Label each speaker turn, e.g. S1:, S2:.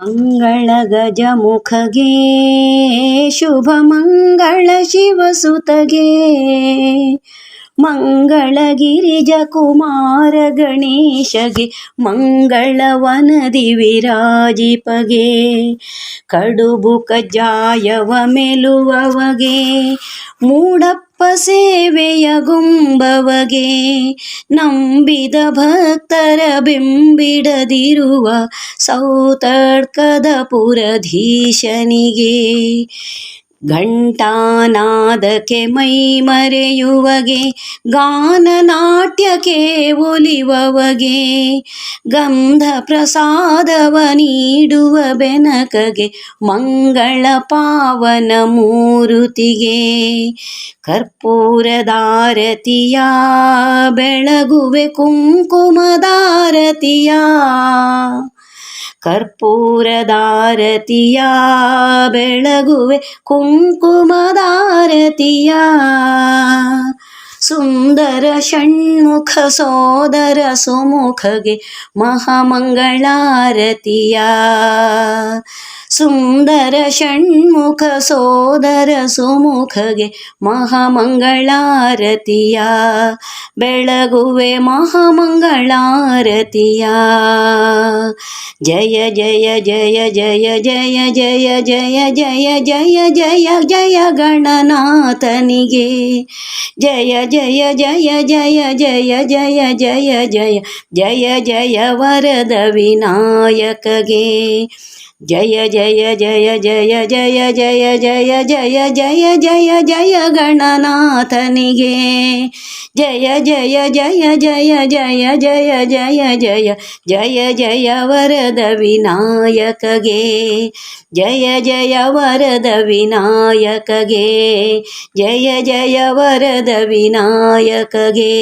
S1: ಮಂಗಳ ಗಜ ಮುಖಗೆ ಶುಭ ಮಂಗಳ ಶಿವ ಸುತಗೆ ಮಂಗಳ ಗಿರಿಜ ಕುಮಾರ ಗಣೇಶಗೆ ಮಂಗಳ ವನದಿ ದಿವಿ ಕಡುಬು ಕಜಾಯವ ಮೆಲುವವಗೆ ಮೂಡಪ್ಪ ಸೇವೆಯ ಗುಂಬವಗೆ ನಂಬಿದ ಭಕ್ತರ ಬಿಂಬಿಡದಿರುವ ಸೌತಡ್ಕದ ಪುರಧೀಶನಿಗೆ ಘಂಟಾನಾದಕ್ಕೆ ಮೈ ಮರೆಯುವಗೆ ಗಾನ ನಾಟ್ಯಕ್ಕೆ ಒಲಿವವಗೆ ಗಂಧ ಪ್ರಸಾದವ ನೀಡುವ ಬೆನಕಗೆ, ಮಂಗಳ ಪಾವನ ಮೂರುತಿಗೆ. ಕರ್ಪೂರದಾರತಿಯ ಬೆಳಗುವೆ ಕುಂಕುಮದಾರತಿಯ ಕರ್ಪೂರದಾರತಿಯ ಬೆಳಗುವೆ ಕುಂಕುಮದಾರತಿಯ ಸುಂದರ ಷಣ್ಮುಖ ಸೋದರ ಸುಮುಖಗೆ ಮಹಾಮಂಗಳಾರತಿಯ ಸುಂದರ ಷಣ್ಮುಖ ಸೋದರ ಸುಮುಖಗೆ ಮಹಾಮಂಗಳಾರತಿಯ ಬೆಳಗುವೆ ಮಹಾಮಂಗಳಾರತಿಯ ಜಯ ಜಯ ಜಯ ಜಯ ಜಯ ಜಯ ಜಯ ಜಯ ಜಯ ಜಯ ಜಯ ಗಣನಾಥನಿಗೆ ಜಯ ಜಯ ಜಯ ಜಯ ಜಯ ಜಯ ಜಯ ಜಯ ಜಯ ಜಯ ವರದ ವಿನಾಯಕಗೆ ಜಯ ಜಯ ಜಯ ಜಯ ಜಯ ಜಯ ಜಯ ಜಯ ಜಯ ಜಯ ಜಯ ಗಣನಾಥನಿಗೆ ಜಯ ಜಯ ಜಯ ಜಯ ಜಯ ಜಯ ಜಯ ಜಯ ಜಯ ಜಯ ವರದ ವಿನಾಯಕಗೆ ಜಯ ಜಯ ವರದ ವಿನಾಯಕಗೆ ಜಯ ಜಯ ವರದ ವಿನಾಯಕಗೆ